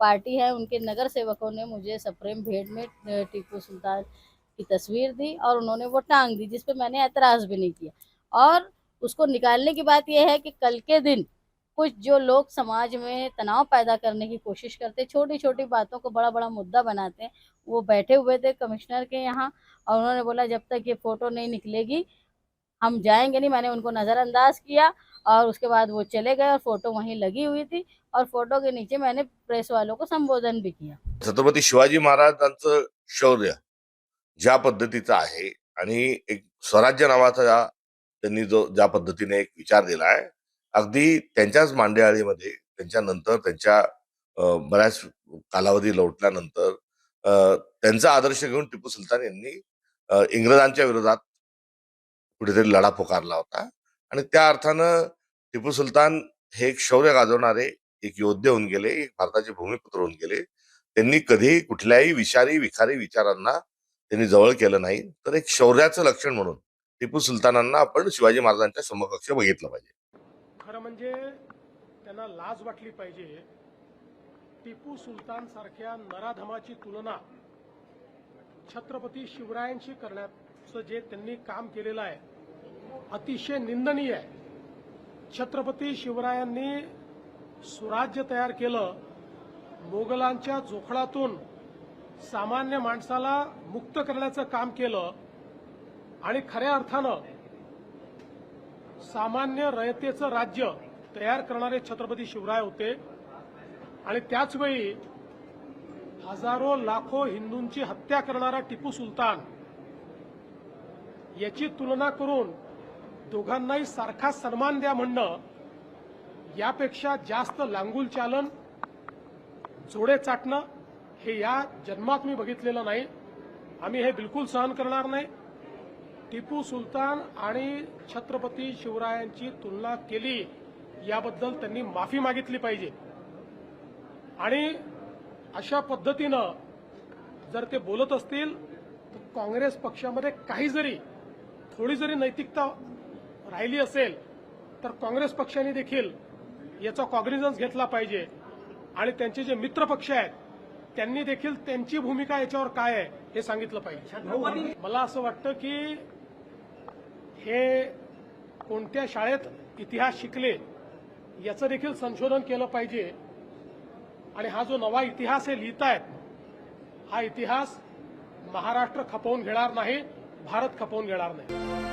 Party है, उनके नगर सेवकों ने मुझे सप्रेम भेंट में टीपू सुल्तान की तस्वीर दी और उन्होंने वो टांग दी जिस पे मैंने एतराज़ भी नहीं किया। और उसको निकालने की बात यह है कि कल के दिन कुछ जो लोग समाज में तनाव पैदा करने की कोशिश करते छोटी छोटी बातों को बड़ा बड़ा मुद्दा बनाते हैं, वो बैठे हुए थे कमिश्नर के यहाँ और उन्होंने बोला, जब तक ये फ़ोटो नहीं निकलेगी हम जाएंगे नहीं मैंने उनको नज़रअंदाज किया और उसके बाद वो चले गए और फोटो वहीं लगी हुई थी और फोटो के नीचे मैंने प्रेस वालों को संबोधन भी किया। छत्रपती शिवाजी महाराजांचं शौर्य ज्या पद्धतीचं आहे आणि एक स्वराज्य नावाचा त्यांनी जो ज्या पद्धतीने एक विचार दिला आहे अगदी त्यांच्याच मांडेआळीमध्ये त्यांच्यानंतर त्यांच्या बऱ्याच कालावधी लोटल्यानंतर त्यांचा आदर्श घेऊन टिपू सुलतान यांनी इंग्रजांच्या विरोधात कुठेतरी लढा पुकारला होता. आणि त्या अर्थानं टिपू सुलतान हे एक शौर्य गाजवणारे एक योद्धे होऊन गेले एक भारताचे भूमिपुत्र होऊन गेले. त्यांनी कधीही कुठल्याही विषारी विखारी विचारांना त्यांनी जवळ केलं नाही. तर एक शौर्याचं लक्षण म्हणून टिपू सुलतानांना आपण शिवाजी महाराजांच्या समकक्ष बघितलं पाहिजे. खरं म्हणजे त्यांना लाज वाटली पाहिजे. टिपू सुलतान सारख्या नराधमाची तुलना छत्रपती शिवरायांशी करण्यात जे त्यांनी काम केलेलं आहे अतिशय निंदनीय आहे. छत्रपती शिवरायांनी स्वराज्य तयार केलं मोगलांच्या जोखडातून सामान्य माणसाला मुक्त करण्याचं काम केलं आणि खऱ्या अर्थानं सामान्य रयतेचं राज्य तयार करणारे छत्रपती शिवराय होते. आणि त्याचवेळी हजारो लाखो हिंदूंची हत्या करणारा टिपू सुलतान याची तुलना करून दोघांनाही सारखा सन्मान द्या म्हणणं यापेक्षा जास्त लांगुल चालन जोडे चाटणं हे या जन्मात मी बघितलेलं नाही. आम्ही हे बिलकुल सहन करणार नाही. टिपू सुलतान आणि छत्रपती शिवरायांची तुलना केली याबद्दल त्यांनी माफी मागितली पाहिजे. आणि अशा पद्धतीनं जर ते बोलत असतील तर काँग्रेस पक्षामध्ये काही जरी थोडी जरी नैतिकता राहिली असेल तर काँग्रेस पक्षाने देखील याचा कॉग्निझन्स घेतला पाहिजे. आणि त्यांचे जे मित्रपक्ष आहेत त्यांनी देखील त्यांची भूमिका याच्यावर काय आहे हे सांगितलं पाहिजे. मला असं वाटतं की हे कोणत्या शाळेत इतिहास शिकले याचं देखील संशोधन केलं पाहिजे. आणि हा जो नवा इतिहास हे लिहितायत हा इतिहास महाराष्ट्र खपवून घेणार नाही. भारत खपवून घेणार नाही.